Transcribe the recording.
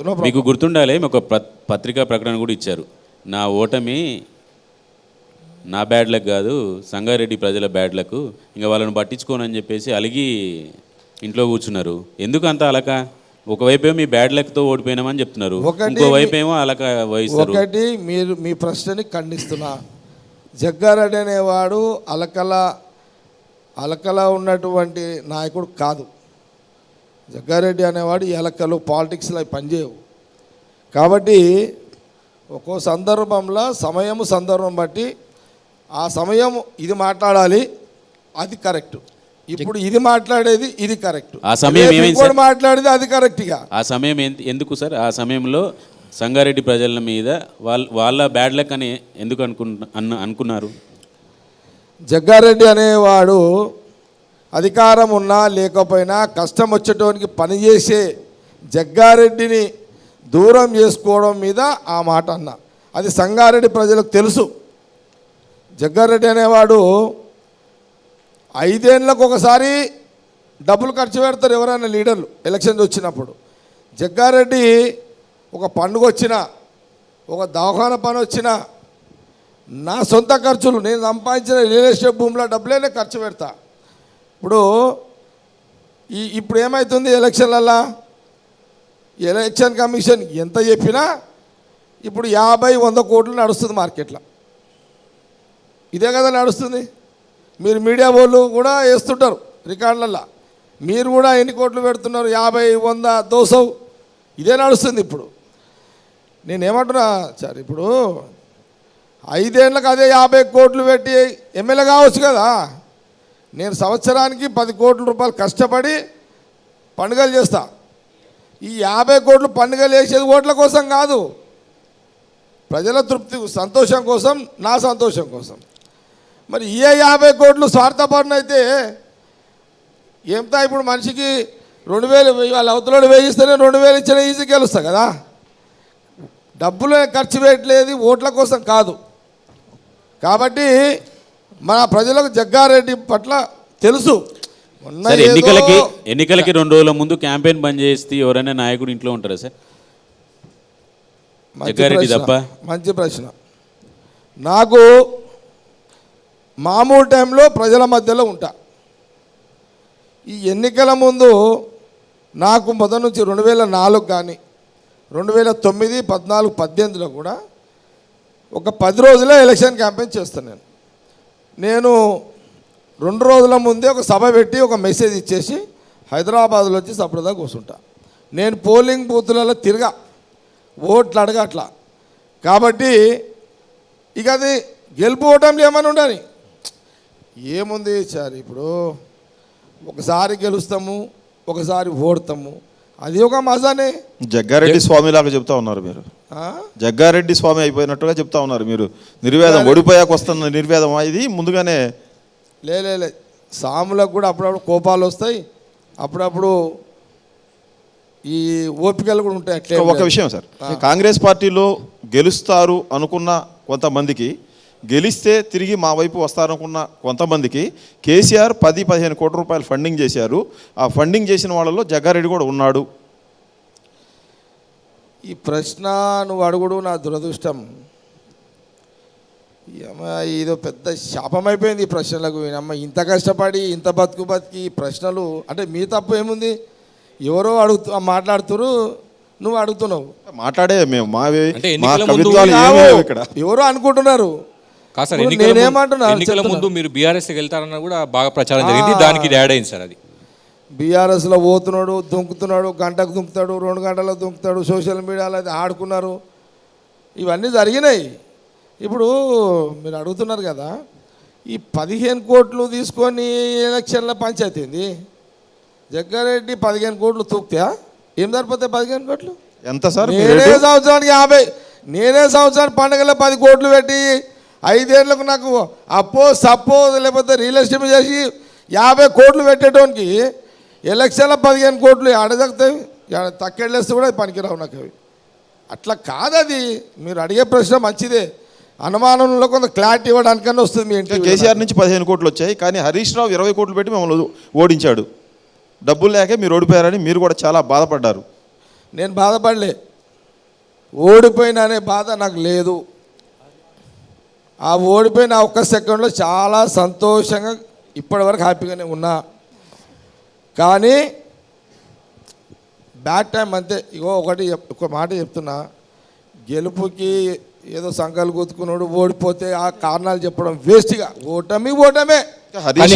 No problem మీకు గుర్తుండాలి ఒక పత్రికా ప్రకటన కూడా ఇచ్చారు. నా ఓటమి నా బ్యాడ్ లక్ కాదు సంగారెడ్డి ప్రజల బ్యాడ్ లక్ ఇంకా వాళ్ళని పట్టించుకోనని చెప్పేసి అలిగి ఇంట్లో కూర్చున్నారు. ఎందుకు అంత అలక? ఒకవైపు ఏమో మీ బ్యాడ్ లక్తో ఓడిపోయినామని చెప్తున్నారు. ఇంకోవైపు ఏమో అలక వహిస్తారు. ఒకటి మీరు మీ ప్రశ్నని ఖండిస్తున్నా. జగ్గారెడ్డి అనేవాడు అలకల అలకల ఉన్నటువంటి నాయకుడు కాదు. జగ్గారెడ్డి అనేవాడు ఈ అలకలు పాలిటిక్స్లో అవి పనిచేయవు. కాబట్టి ఒక్కో సందర్భంలో సమయము సందర్భం బట్టి ఆ సమయం ఇది మాట్లాడాలి అది కరెక్ట్. ఇప్పుడు ఇది మాట్లాడేది ఇది కరెక్ట్. ఆ సమయం ఇంకోటి? మాట్లాడేది అది కరెక్ట్గా ఆ సమయం ఎందు- ఎందుకు సార్? ఆ సమయంలో సంగారెడ్డి ప్రజల మీద వాళ్ళ వాళ్ళ బ్యాడ్ లక్ అని ఎందుకు అనుకుంటు అన్న అనుకున్నారు? జగ్గారెడ్డి అనేవాడు అధికారం ఉన్నా లేకపోయినా కష్టం వచ్చేటోనికి పనిచేసే జగ్గారెడ్డిని దూరం చేసుకోవడం మీద ఆ మాట అన్న. అది సంగారెడ్డి ప్రజలకు తెలుసు. జగ్గారెడ్డి అనేవాడు ఐదేళ్ళకు ఒకసారి డబ్బులు ఖర్చు పెడతారు ఎవరైనా లీడర్లు ఎలక్షన్స్ వచ్చినప్పుడు. జగ్గారెడ్డి ఒక పండుగ వచ్చినా ఒక దవాఖాన పని వచ్చినా నా సొంత ఖర్చులు నేను సంపాదించిన రియల్ ఎస్టేట్ భూమిలో డబ్బులేనే ఖర్చు పెడతా. ఇప్పుడు ఈ ఇప్పుడు ఏమవుతుంది ఎలక్షన్లల్లా ఎలక్షన్ కమిషన్ ఎంత చెప్పినా ఇప్పుడు యాభై వంద కోట్లు నడుస్తుంది మార్కెట్లో. ఇదే కదా నడుస్తుంది. మీరు మీడియా వాళ్ళు కూడా వేస్తుంటారు రికార్డులల్లా మీరు కూడా ఎన్ని కోట్లు పెడుతున్నారు? యాభై వంద దోసవు. ఇదే నడుస్తుంది ఇప్పుడు. నేనేమంటున్నా సార్ ఇప్పుడు ఐదేళ్ళకి అదే యాభై కోట్లు పెట్టి ఎమ్మెల్యే కావచ్చు కదా. నేను సంవత్సరానికి పది కోట్ల రూపాయలు కష్టపడి పండుగలు చేస్తా. ఈ యాభై కోట్లు పండుగలు వేసేది ఓట్ల కోసం కాదు. ప్రజల తృప్తి సంతోషం కోసం నా సంతోషం కోసం. మరి ఏ యాభై కోట్లు స్వార్థపరణ అయితే ఏంతా ఇప్పుడు మనిషికి రెండు వేలు వెయ్యి- వాళ్ళ అవతలోడు వేయిస్తేనే రెండు వేలు ఇచ్చిన ఈజీ గెలుస్తా కదా. డబ్బులు ఖర్చు పెట్టలేదు ఓట్ల కోసం కాదు. కాబట్టి మన ప్రజలకు జగ్గారెడ్డి పట్ల తెలుసు. సార్ ఎన్నికలకి ఎన్నికలకి రెండు రోజుల ముందు క్యాంపెయిన్ బంద్ చేస్తే ఎవరైనా నాయకుడు ఇంట్లో ఉంటారా సార్? జగ్గారెడ్డి. తప్ప? మంచి ప్రశ్న. నాకు మామూలు టైంలో ప్రజల మధ్యలో ఉంటా. ఈ ఎన్నికల ముందు నాకు మొదటి నుంచి రెండు వేల నాలుగు కానీ రెండు వేల తొమ్మిది పద్నాలుగు పద్దెనిమిదిలో కూడా ఒక పది రోజులే ఎలక్షన్ క్యాంపెయిన్ చేస్తాను నేను. నేను రెండు రోజుల ముందే ఒక సభ పెట్టి ఒక మెసేజ్ ఇచ్చేసి హైదరాబాద్లో వచ్చి సపడదా కూర్చుంటా. నేను పోలింగ్ బూత్లలో తిరగా ఓట్లు అడగట్లా. కాబట్టి ఇక అది గెలుపు ఓటంలో ఏమైనా ఉండాలి. ఏముంది సార్ ఇప్పుడు? ఒకసారి గెలుస్తాము ఒకసారి ఓడతాము. అది ఒక మజానే. జగ్గారెడ్డి స్వామి లాగా చెప్తా ఉన్నారు మీరు? జగ్గారెడ్డి స్వామి అయిపోయినట్టుగా చెప్తా ఉన్నారు మీరు. నిర్వేదం ఓడిపోయాక వస్తున్న నిర్వేదం ఇది? ముందుగానే లే లే లే. సాములకు కూడా అప్పుడప్పుడు కోపాలు వస్తాయి. అప్పుడప్పుడు ఈ ఓపికలు కూడా ఉంటాయి. అట్లే ఒక విషయం సార్. కాంగ్రెస్ పార్టీలో గెలుస్తారు అనుకున్న కొంతమందికి గెలిస్తే తిరిగి మా వైపు వస్తారనుకున్న కొంతమందికి కేసీఆర్ పది పదిహేను కోట్ల రూపాయలు ఫండింగ్ చేశారు. ఆ ఫండింగ్ చేసిన వాళ్ళలో జగ్గారెడ్డి కూడా ఉన్నాడు. ఈ ప్రశ్న నువ్వు అడుగుడు నా దురదృష్టం. ఏమ ఇదో పెద్ద శాపం అయిపోయింది ఈ ప్రశ్నలకు. అమ్మ ఇంత కష్టపడి ఇంత బతుకు బతికి ప్రశ్నలు అంటే మీ తప్పు ఏముంది? ఎవరో అడుగుతూ మాట్లాడుతురు నువ్వు అడుగుతున్నావు. మాట్లాడే మేము మావి ఎవరో అనుకుంటున్నారు. కాదు సార్ ఎన్నికల నేనేమంటున్నా ముందు- మీరు బీఆర్ఎస్ వెళ్తారన్న కూడా బాగా ప్రచారం జరిగింది. దానికి యాడ్ అయింది సార్ అది. బీఆర్ఎస్లో పోతున్నాడు దుంకుతున్నాడు గంటకు దుంకుతాడు రెండు గంటలకు దుంకుతాడు సోషల్ మీడియాలో అది ఆడుకున్నారు. ఇవన్నీ జరిగినాయి. ఇప్పుడు మీరు అడుగుతున్నారు కదా ఈ పదిహేను కోట్లు తీసుకొని ఎలక్షన్ల పంచాయతీ ఏంది? జగ్గారెడ్డి పదిహేను కోట్లు తూక్తా ఏం సరిపోతాయి పదిహేను కోట్లు? ఎంత సార్? నేనే? సంవత్సరానికి యాభై నేనే సంవత్సరానికి పండుగలో పది కోట్లు పెట్టి ఐదేళ్ళకు నాకు అప్పో సప్పో లేకపోతే రియల్ ఎస్టేట్ చేసి యాభై కోట్లు పెట్టేటోనికి ఎలక్షన్లో పదిహేను కోట్లు ఆడదక్కుతాయి తక్కెళ్ళేస్తే కూడా పనికిరావు నాకు అవి. అట్లా కాదది. మీరు అడిగే ప్రశ్న మంచిదే. అనుమానంలో కొంత క్లారిటీ ఇవ్వడానికన్నా వస్తుంది మీ ఇంటికి కేసీఆర్ నుంచి పదిహేను కోట్లు వచ్చాయి. కానీ హరీష్ రావు ఇరవై కోట్లు పెట్టి మమ్మల్ని ఓడించాడు. డబ్బులు లేక మీరు ఓడిపోయారని మీరు కూడా చాలా బాధపడ్డారు. నేను బాధపడలే. ఓడిపోయిన అనే బాధ నాకు లేదు. ఆ ఓడిపోయిన ఒక్క సెకండ్లో చాలా సంతోషంగా ఇప్పటివరకు హ్యాపీగానే ఉన్నా. కానీ బ్యాడ్ టైం అంతే. ఇగో ఒకటి ఒక మాట చెప్తున్నా. గెలుపుకి ఏదో సంకలు గుర్తుకున్నాడు ఓడిపోతే ఆ కారణాలు చెప్పడం వేస్ట్గా ఓటమి ఓటమే. హరీష్